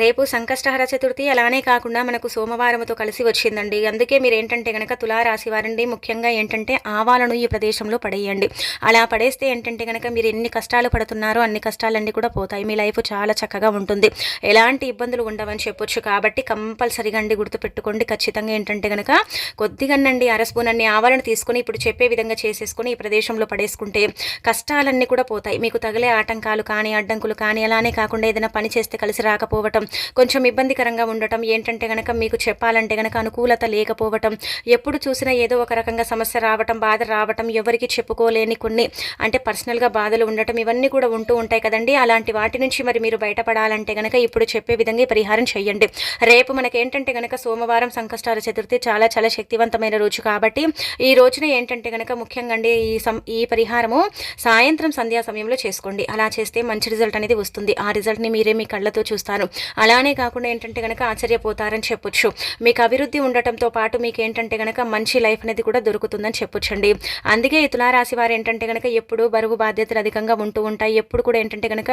రేపు సంకష్టహర చతుర్థి అలానే కాకుండా మనకు సోమవారంతో కలిసి వచ్చిందండి. అందుకే మీరు ఏంటంటే కనుక తులారాశి వారండి ముఖ్యంగా ఏంటంటే ఆవాలను ఈ ప్రదేశంలో పడేయండి. అలా పడేస్తే ఏంటంటే కనుక మీరు ఎన్ని కష్టాలు పడుతున్నారో అన్ని కష్టాలన్నీ కూడా పోతాయి. మీ లైఫ్ చాలా చక్కగా ఉంటుంది. ఎలాంటి ఇబ్బందులు ఉండవని చెప్పొచ్చు. కాబట్టి కంపల్సరిగా అండి గుర్తుపెట్టుకోండి. ఖచ్చితంగా ఏంటంటే కనుక కొద్దిగానండి అరస్పూనన్ని ఆవాలను తీసుకొని ఇప్పుడు చెప్పే విధంగా చేసేసుకొని ఈ ప్రదేశంలో పడేసుకుంటే కష్టాలన్నీ కూడా పోతాయి. మీకు తగిలే ఆటంకాలు కానీ అడ్డంకులు కానీ అలానే కాకుండా ఏదైనా పని చేస్తే కలిసి రాకపోవటం కొంచెం ఇబ్బందికరంగా ఉండటం ఏంటంటే కనుక మీకు చెప్పాలంటే కనుక అనుకూలత లేకపోవటం ఎప్పుడు చూసినా ఏదో ఒక రకంగా సమస్య రావటం బాధ రావటం ఎవరికి చెప్పుకోలేని కొన్ని అంటే పర్సనల్గా బాధలు ఉండటం ఇవన్నీ కూడా ఉంటూ ఉంటాయి కదండి. అలాంటి వాటి నుంచి మరి మీరు బయటపడాలంటే కనుక ఇప్పుడు చెప్పే విధంగా పరిహారం చేయండి. రేపు మనకి ఏంటంటే కనుక సోమవారం సంకష్టాల చతుర్థి చాలా చాలా శక్తివంతమైన రోజు కాబట్టి ఈ రోజున ఏంటంటే కనుక ముఖ్యంగా అండి ఈ సం ఈ పరిహారము సాయంత్రం సంధ్యా సమయంలో చేసుకోండి. అలా చేస్తే మంచి రిజల్ట్ అనేది వస్తుంది. ఆ రిజల్ట్ని మీరే మీ కళ్ళతో చూస్తారు. అలానే కాకుండా ఏంటంటే కనుక ఆశ్చర్యపోతారని చెప్పొచ్చు. మీకు అభివృద్ధి ఉండటంతో పాటు మీకు ఏంటంటే కనుక మంచి లైఫ్ అనేది కూడా దొరుకుతుందని చెప్పొచ్చండి. అందుకే ఈ తులారాశి వారు ఏంటంటే కనుక ఎప్పుడు బరువు బాధ్యతలు అధికంగా ఉంటూ ఉంటాయి. ఎప్పుడు కూడా ఏంటంటే కనుక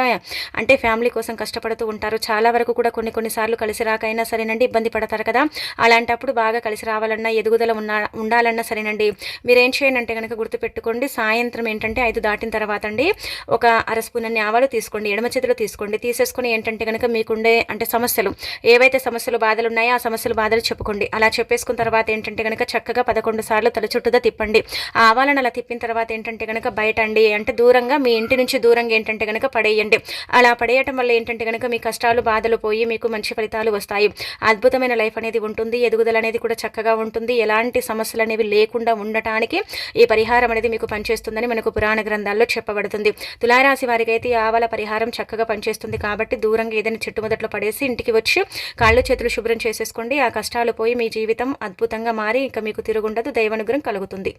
అంటే ఫ్యామిలీ కోసం కష్టపడుతూ ఉంటారు. చాలా వరకు కూడా కొన్ని కొన్నిసార్లు కలిసి రాకైనా సరేనండి ఇబ్బంది పడతారు కదా. అలాంటప్పుడు బాగా కలిసి రావాలన్నా ఎదుగుదల ఉన్న ఉండాలన్నా సరేనండి. మీరు ఏం చేయండి కనుక గుర్తుపెట్టుకోండి. సాయంత్రం ఏంటంటే ఐదు దాటిన తర్వాత అండి ఒక అర స్పూన్ అన్ని ఆవాలు తీసుకోండి ఎడమ చేతిలో తీసుకోండి. తీసేసుకుని ఏంటంటే కనుక మీకుండే అంటే సమస్యలు. ఏవైతే సమస్యలు బాధలు ఉన్నాయో ఆ సమస్యలు బాధలు చెప్పుకోండి. అలా చెప్పేసుకున్న తర్వాత ఏంటంటే కనుక చక్కగా పదకొండు సార్లు తల చుట్టూదా తిప్పండి. ఆ ఆవాలను అలా తిప్పిన తర్వాత ఏంటంటే కనుక బయట అండి అంటే దూరంగా మీ ఇంటి నుంచి దూరంగా ఏంటంటే కనుక పడేయండి. అలా పడేయటం వల్ల ఏంటంటే కనుక మీ కష్టాలు బాధలు పోయి మీకు మంచి ఫలితాలు వస్తాయి. అద్భుతమైన లైఫ్ అనేది ఉంటుంది. ఎదుగుదల అనేది కూడా చక్కగా ఉంటుంది. ఎలాంటి సమస్యలు అనేవి లేకుండా ఉండటానికి ఈ పరిహారం అనేది మీకు పనిచేస్తుందని మనకు పురాణ గ్రంథాల్లో చెప్పబడుతుంది. తులారాశి వారికి అయితే ఈ ఆవల పరిహారం చక్కగా పనిచేస్తుంది కాబట్టి దూరంగా ఏదైనా చెట్టు మొదట్లో పడేసి ఇంటికి వచ్చి కాళ్ళు చేతులు శుభ్రం చేసేసుకోండి. ఆ కష్టాలు పోయి మీ జీవితం అద్భుతంగా మారి ఇక మీకు తిరుగుండదు. దైవానుగ్రహం కలుగుతుంది.